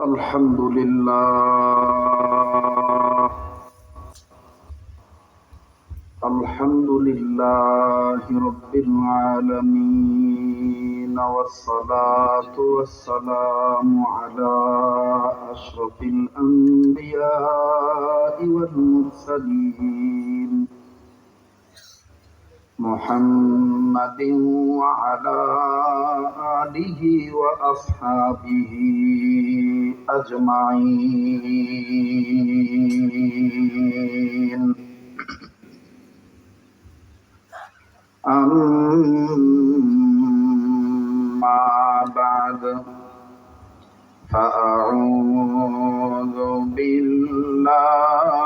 الحمد لله. الحمد لله رب العالمين والصلاة والسلام على أشرف الأنبياء والمرسلين. محمد وعلى آله وأصحابه أجمعين. أما بعد فأعوذ بالله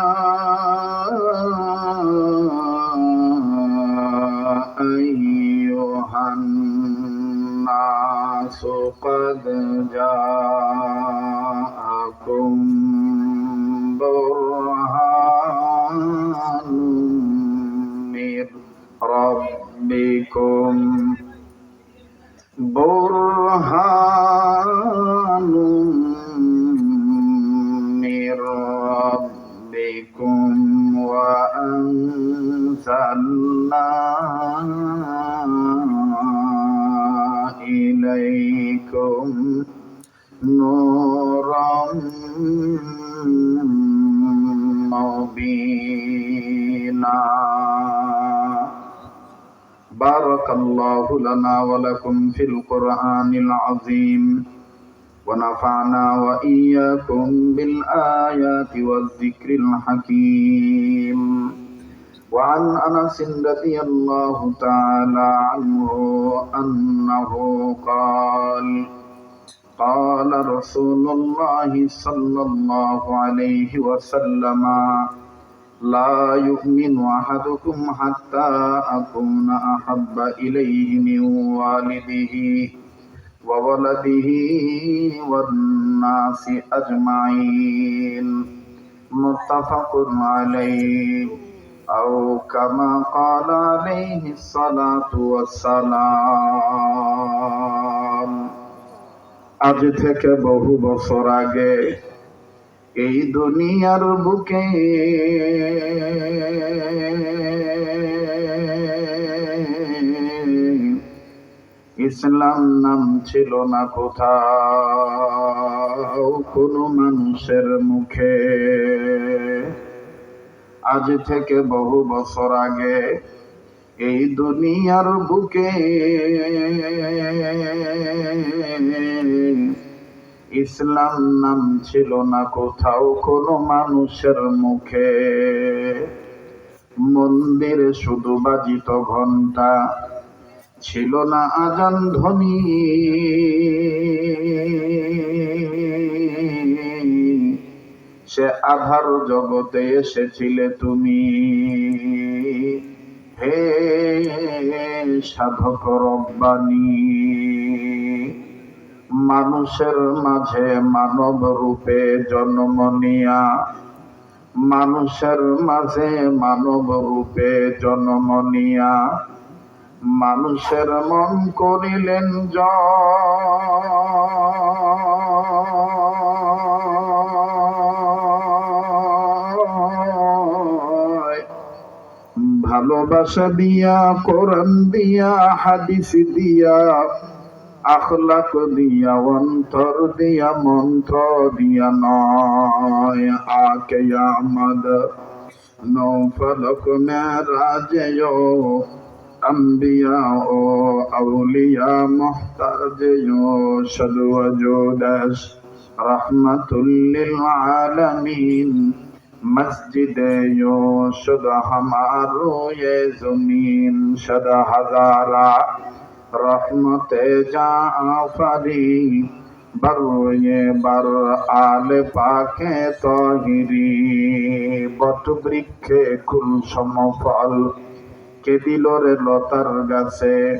قد جاءكم برهان من ربكم برهان بارك الله لنا ولكم في القرآن العظيم. ونفعنا وإياكم بالآيات والذكر الحكيم. وعن أنس رضي الله تعالى عنه أنه قال قال رسول الله صلى الله عليه وسلم لا يؤمن أحدكم حتى أكون أحب إليه من والده وولده والناس أجمعين متفق عليه أو كما قال عليه الصلاة والسلام আজ থেকে বহু বছর আগে এই দুনিয়ার বুকে ইসলাম নাম ছিল না কোথাও, কোনো মানুষের মুখে। আজ থেকে বহু বছর আগে এই দুনিয়ার বুকে ইসলাম নাম ছিল না কোথাও কোনো মানুষের মুখে। মন্দিরে শুধু বাজিত ঘণ্টা ছিল না আজান ধ্বনি। সে আধার জগতে এসেছিলে তুমি। হে সাধক রব্বানি। মানুষের মাঝে মানব রূপে জন্ম নিয়া। মানুষের মাঝে মানব রূপে জন্ম নিয়া। মানুষের মন করিলেন জয়। ভালোবাসা দিয়া, কোরআন দিয়া, হাদিস দিয়া আখলাক দিয়া অন্তর দিয়া মন্ত্র দিয়া নয় আকে আমাদ নৌ ফলক মেরাজে أنبياء أولياء محتاج يرشد وجودش رحمة للعالمين مسجد يرشد حمار يزمين شد هزارا রহমতে জাফরি বরয়ে বর আল পাকে তহিরি। বট বৃক্ষে কুলসম ফল, কে দিল রে লতার গাছে?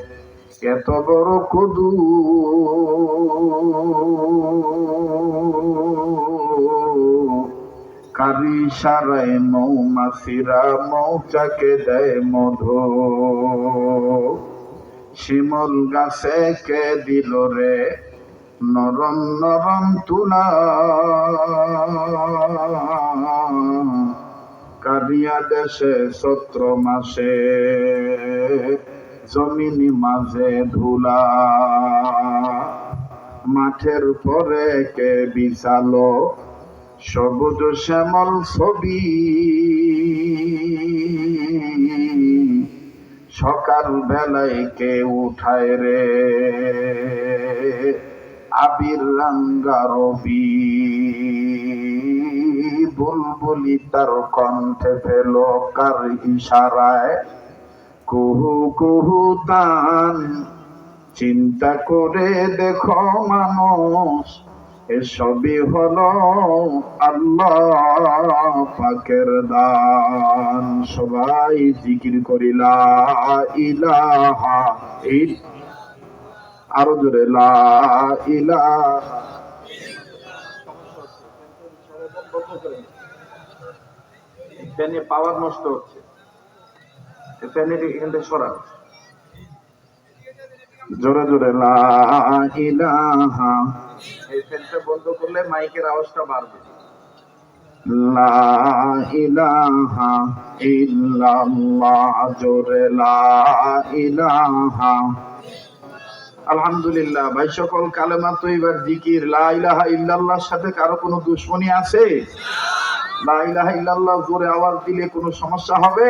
এত বড় কুদু। কারি সারায় মৌমাছিরা মৌচাকে দেয় মধু। শিমল গাছে কে দিল রে, নরম নরম তুলা। দেশে সত্র মাসে জমিনি মাঝে ধুলা। মাঠের পরে কে বিছালো সবুজ শ্যামল ছবি। সকাল বেলায় কে উঠায় রে? আবির রাঙ্গা বুলবুলি তার কণ্ঠে ফেল কার ইশারায়। কুহু কুহু তান, চিন্তা করে দেখো মানুষ এসবই হলো আল্লাহ পাকের দান। সবাই জিকির করিলা ইলাহা আরও জোরে ইলাহা। পাওয়ার নষ্ট হচ্ছে। ফ্যানের এখান থেকে সরান জোরে জোরে লা ইলাহা। এই ফ্যানটা বন্ধ করলে মাইকের আওয়াজটা বাড়বে। লা ইলাহা ইল্লাল্লাহ জোরে লা ইলাহা। আলহামদুলিল্লাহ ভাই সকল কালেমা তো এবার জিকির লা ইলাহা ইল্লাল্লাহর সাথে কারও কোনো দুশ্মনী আছে? লা ইলাহা ইল্লাল্লাহ জোরে আওয়াজ দিলে কোনো সমস্যা হবে?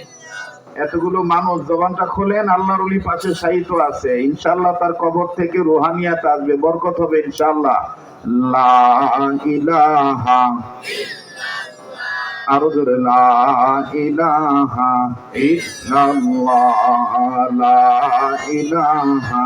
এতগুলো মানুষ জবানটা খোলেন, আল্লাহর ওলি পাশে সাহিত আছে। ইনশাল্লাহ তার কবর থেকে রোহানিয়াত আসবে, বরকত হবে ইনশাল্লাহ আরও জোরে ইলাহা ইলাহা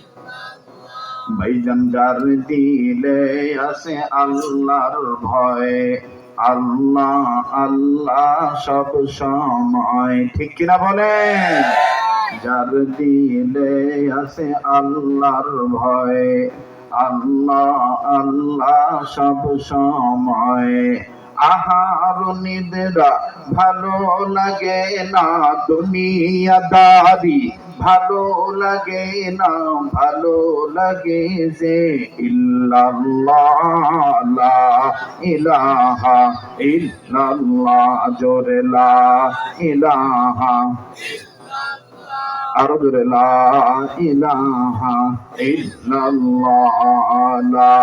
ভাইজান দিলে আছে আল্লাহর ভয়। আল্লাহ আল্লাহ সব সময়। ঠিক কিনা বলেন? যার দিলে আছে আল্লাহর ভয়। আল্লাহ আল্লাহ সব সময়। আহার নিদ্রা ভালো লাগে না দুনিয়াদারি। ভালো লাগে না, ভালো লাগে যে ইল্লাল্লাহ ইলাহা ইল্লাল্লাহ, জোরে ইলাহা, আরও জোরে লা ইলাহা ইল্লাল্লাহ, লা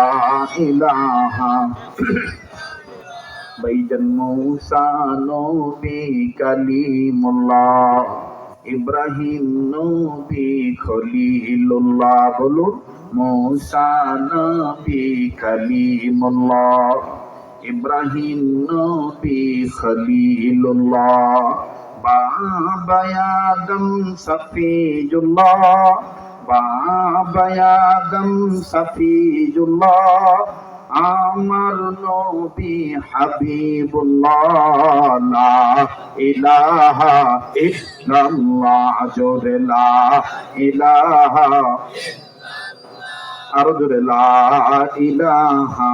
ইলাহা। ইব্রাহিম নবী খলিলুল্লাহ বলুন, মৌসা নবী কালিমুল্লাহ। ইব্রাহিম নবী খলিলুল্লাহ। বাবা আদম সফিজুল্লাহ। বাবা আদম সফিজুল্লাহ। আমার নবী হাবিবুল্লাহ, লা ইলাহা ইল্লাল্লাহ, জোরে লা ইলাহা আরও জোরে লা ইলাহা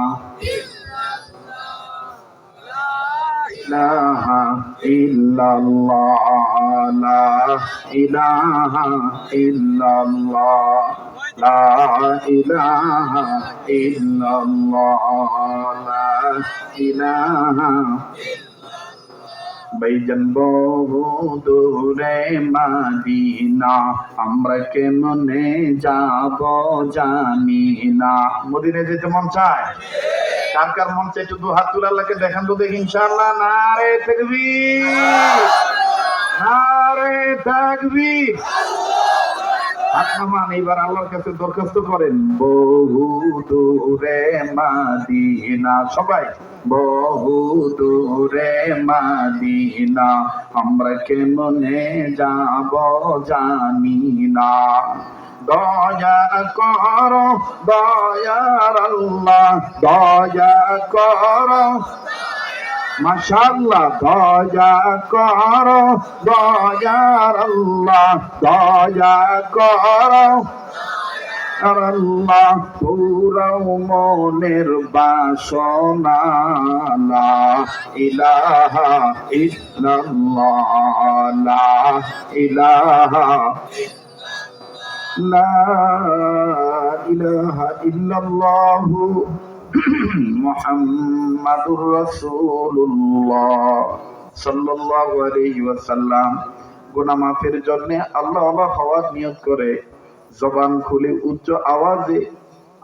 ইল্লাল্লাহ, লা ইলাহা ইল্লাল্লাহ লা ইলাহা ইল্লাল্লাহ, লা ইলাহা ভাইজান বহু দূরে মাদিনা, আমরা কেমনে যাব জানি না। মদিনে যেতে মন চায়? কার কার মন চায় একটু দু হাত তুলে আল্লাহকে দেখান তো দেখি, ইনশাআল্লাহ। নারে তাকবীর নারে তাকবীর। হাত নামান, এইবার আল্লাহর কাছে দরখাস্ত করেন, বহু দূরে মাদিনা, সবাই বহু দূরে মাদিনা, আমরা কেমনে যাব জানি না। দয়া করো দয়ার আল্লাহ, দয়া করো মাশাল্লাহ দয়া করো দয়ার আল্লাহ, দয়া করো। আর আল্লাহ পুরাও মনের বাসনা, লা ইলাহা ইল্লাল্লাহ, লা ইলাহা লা ইলাহা ইল্লাল্লাহু। মুহাম্মাদুর রাসূলুল্লাহ সাল্লাল্লাহু আলাইহি ওয়াসাল্লাম গুনাহ মাফের জন্য আল্লাহ আল্লাহ হওয়ার নিয়োগ করে। জবান খুলে উচ্চ আওয়াজে